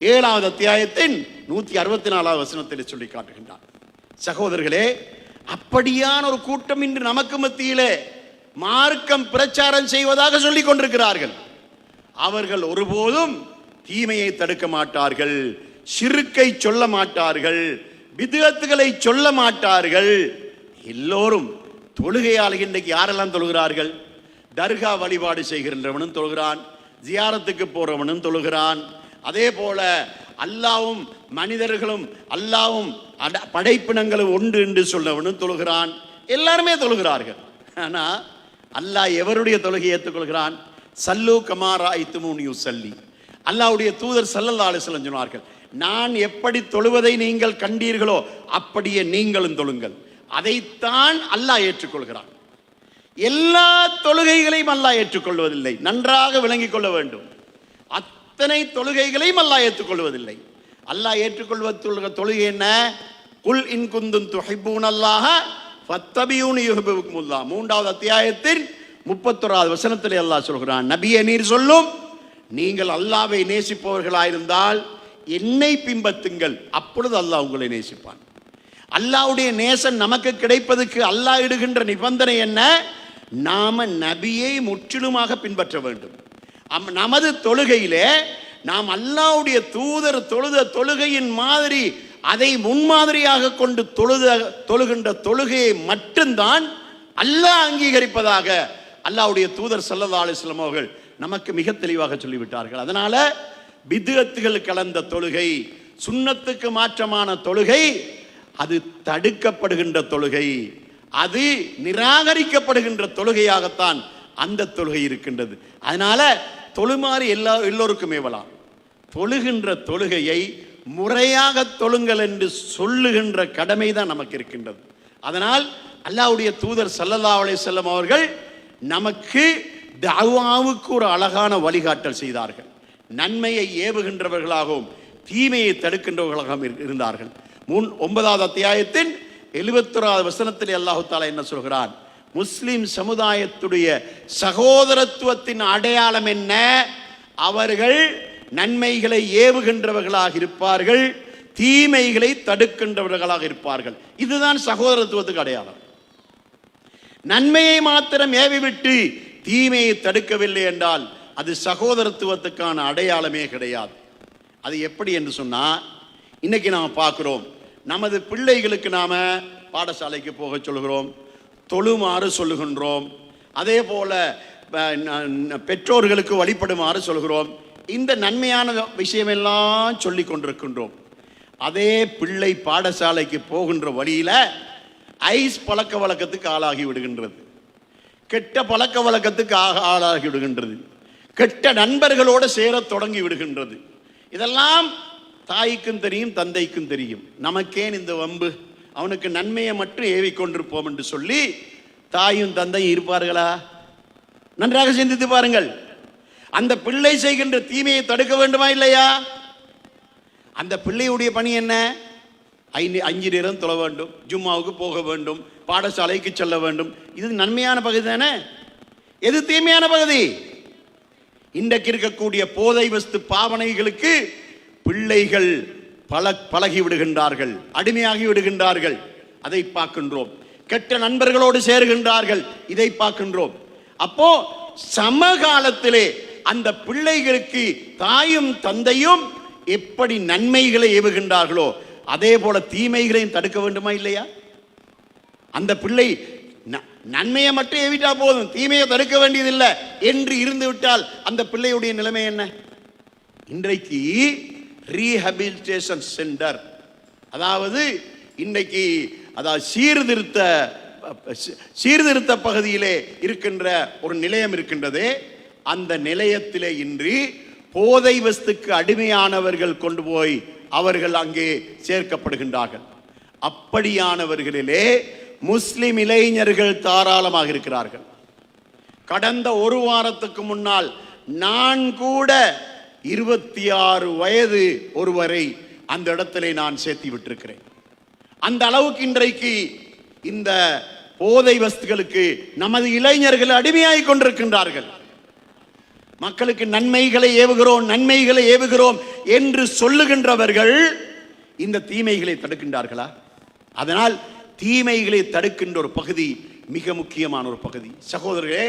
ஏழாவது அத்தியாயத்தின் நூத்தி அறுபத்தி நாலாவது வசனத்தில் சொல்லி காட்டுகின்றார். சகோதரர்களே அப்படியான ஒரு கூட்டம் இன்று நமக்கு மத்தியிலே மார்க்கம் பிரச்சாரம் செய்வதாக சொல்லிக் கொண்டிருக்கிறார்கள். அவர்கள் ஒருபோதும் தீமையை தடுக்க மாட்டார்கள் சிறுக்கை சொல்ல மாட்டார்கள் விதத்துகளை சொல்ல மாட்டார்கள். எல்லோரும் தொழுகையால் இன்றைக்கு யாரெல்லாம் தொழுகிறார்கள்? தர்கா வழிபாடு செய்கின்றவனும் தொழுகிறான் ஜியாரத்துக்கு போறவனும் தொழுகிறான் அதே போல அல்லாவும் மனிதர்களும் அல்லாவும் அட- படைப்பினங்களும் உண்டு என்று சொல்லவனும் தொழுகிறான். எல்லாருமே தொழுகிறார்கள். ஆனா அல்லாஹ் எவருடைய தொழுகை ஏற்றுக்கொள்கிறான்? சல்லு கமாரா ஐத்துமூன் சல்லி அல்லாவுடைய தூதர் சல்லல்லா அலிஸ்லம் சொன்னார்கள் நான் எப்படி தொழுவதை நீங்கள் கண்டீர்களோ அப்படியே நீங்களும் தொழுங்கள். அதைத்தான் அல்லாஹ் ஏற்றுக்கொள்கிறான். எல்லா தொழுகைகளையும் அல்லாஹ் ஏற்றுக்கொள்வதில்லை. நன்றாக விளங்கிக் கொள்ள வேண்டும். அத்தனை தொழுகைகளையும் அல்லாஹ் ஏற்றுக்கொள்வதில்லை. அல்லாஹ் ஏற்றுக்கொள்வதுள்ள தொழுகை என்ன? குல் இன் குந்தும் துஹிப்பூன் அல்லாஹ ஃபத்தபியூன் யுஹிப்புக்குமுல்லாஹ் மூன்றாவது அத்தியாயத்தின் முப்பத்தொராவது வசனத்தில் அல்லாஹ் சொல்கிறான் நபியை நீர் சொல்லும் நீங்கள் அல்லாவை நேசிப்பவர்களாயிருந்தால் என்னை பின்பத்துங்கள் அப்பொழுது அல்லாஹ் உங்களை நேசிப்பான். அல்லாஹ்வுடைய நேசம் நமக்கு கிடைப்பதற்கு அல்லாஹ் இடுகின்ற நிபந்தனை என்ன? நாம நபியை முற்றிலுமாக பின்பற்ற வேண்டும். நமது தொழுகையிலே நாம் அல்லாவுடைய தூதர் தொழுத தொழுகையின் மாதிரி அதை முன்மாதிரியாக கொண்டு தொழுத தொழுகின்ற தொழுகையை மட்டும்தான் அல்லாஹ் அங்கீகரிப்பதாக அல்லாஹ்வுடைய தூதர் ஸல்லல்லாஹு அலைஹி அவர்கள் நமக்கு மிக தெளிவாக சொல்லிவிட்டார்கள். அதனால பிதுஅத்துகள் கலந்த தொழுகை சுண்ணத்துக்கு மாற்றமான தொழுகை அது தடுக்கப்படுகின்ற தொழுகை அது நிராகரிக்கப்படுகின்ற தொழுகையாகத்தான் அந்த தொழுகை இருக்கின்றது. அதனால தொழுமாறு எல்லா எல்லோருக்கும் ஏவலாம். தொழுகின்ற தொழுகையை முறையாக தொழுங்கள் என்று சொல்லுகின்ற கடமை தான் நமக்கு இருக்கின்றது. அதனால் அல்லாஹ்வுடைய தூதர் சல்லல்லா அலைஹி செல்லம் அவர்கள் நமக்கு தாவாவுக்கு ஒரு அழகான வழிகாட்டல் செய்தார்கள். நன்மையை ஏவுகின்றவர்களாகவும் தீமையை தடுக்கின்றவர்களாகவும் இரு- இருந்தார்கள். முன் ஒன்பதாவது அத்தியாயத்தின் எழுபத்தொராவது வசனத்தில் அல்லாஹு தாலா என்ன சொல்கிறான்? முஸ்லிம் சமுதாயத்துடைய சகோதரத்துவத்தின் அடையாளம் என்ன? அவர்கள் நன்மைகளை ஏவுகின்றவர்களாக இருப்பார்கள் தீமைகளை தடுக்கின்றவர்களாக இருப்பார்கள். இதுதான் சகோதரத்துவத்துக்கு அடையாளம். நன்மையை மாத்திரம் ஏவிவிட்டு தீமையை தடுக்கவில்லை என்றால் அது சகோதரத்துவத்துக்கான அடையாளமே கிடையாது. அது எப்படி என்று சொன்னால் இன்னைக்கு நாம் பார்க்குறோம் நமது பிள்ளைகளுக்கு நாம் பாடசாலைக்கு போக சொல்கிறோம் தொழுமாறு சொல்லுகின்றோம். அதே போல பெற்றோர்களுக்கு வழிபடுமாறு சொல்கிறோம் இந்த நன்மையான விஷயமெல்லாம் சொல்லி கொண்டிருக்கின்றோம். அதே பிள்ளை பாடசாலைக்கு போகின்ற வழியில் ஐஸ் பழக்க வழக்கத்துக்கு ஆளாகி விடுகின்றது. கெட்ட பழக்க வழக்கத்துக்கு ஆக- ஆளாகி விடுகின்றது. கெட்ட நண்பர்களோடு சேரத் தொடங்கி விடுகின்றது. இதெல்லாம் தாய்க்கும் தெரியும் தந்தைக்கும் தெரியும். நமக்கேன் இந்த வம்பு? அவனுக்கு நன்மையை மட்டும் ஏவி கொண்டிருப்போம் என்று சொல்லி தாயும் தந்தையும் இருப்பார்களா? நன்றாக சிந்தித்து பாருங்கள். அந்த பிள்ளை செய்கின்ற தீமையை தடுக்க வேண்டுமா இல்லையா? அந்த பிள்ளையுடைய பணி என்ன? ஐந்து அஞ்சு நேரம் தொழ வேண்டும் ஜும்மாவுக்கு போக வேண்டும் பாடசாலைக்கு செல்ல வேண்டும். இது நன்மையான பகுதி தானே? எது தீமையான பகுதி? இன்றைக்கு இருக்கக்கூடிய போதை வஸ்து பாவனைகளுக்கு பிள்ளைகள் பல பழகி விடுகின்றார்கள் அடிமையாகி விடுகின்றார்கள். அதை பார்க்கின்றோம். கெட்ட நண்பர்களோடு சேருகின்றார்கள். இதை பார்க்கின்றோம். அப்போ சமகாலத்திலே அந்த பிள்ளைகளுக்கு தாயும் தந்தையும் எப்படி நன்மைகளை ஏவுகின்றார்களோ அதே போல தீமைகளையும் தடுக்க வேண்டுமா இல்லையா? அந்த பிள்ளை ந- நன்மையை மட்டும் ஏவிட்டா போதும் தீமையை தடுக்க வேண்டியதில்லை என்று இருந்து விட்டால் அந்த பிள்ளையுடைய நிலைமை என்ன? இன்றைக்கு ரீஹபிலிட்டேஷன் சென்டர் அதாவது இன்னைக்கு அதாவது சீர்திருத்த சீர்திருத்த பகுதியிலே இருக்கின்ற ஒரு நிலையம் இருக்கின்றது. அந்த நிலையத்திலே இன்றி போதை வஸ்துக்கு அடிமையானவர்கள் கொண்டு போய் அவர்கள் அங்கே சேர்க்கப்படுகின்றார்கள். அப்படியானவர்களிலே முஸ்லிம் இளைஞர்கள் தாராளமாக இருக்கிறார்கள். கடந்த ஒரு வாரத்துக்கு முன்னால் நான் கூட இருபத்தி ஆறு வயது ஒருவரை அந்த இடத்துல நான் சேர்த்து விட்டிருக்கிறேன். அந்த அளவுக்கு இன்றைக்கு இந்த போதை வஸ்துகளுக்கு நமது இளைஞர்கள் அடிமையாகிக் கொண்டிருக்கின்றார்கள். மக்களுக்கு நன்மைகளை ஏவுகிறோம் நன்மைகளை ஏவுகிறோம் என்று சொல்லுகின்றவர்கள் இந்த தீமைகளை தடுக்கின்றார்களா? அதனால் தீமைகளை தடுக்கின்ற ஒரு பகுதி மிக முக்கியமான ஒரு பகுதி. சகோதரர்களே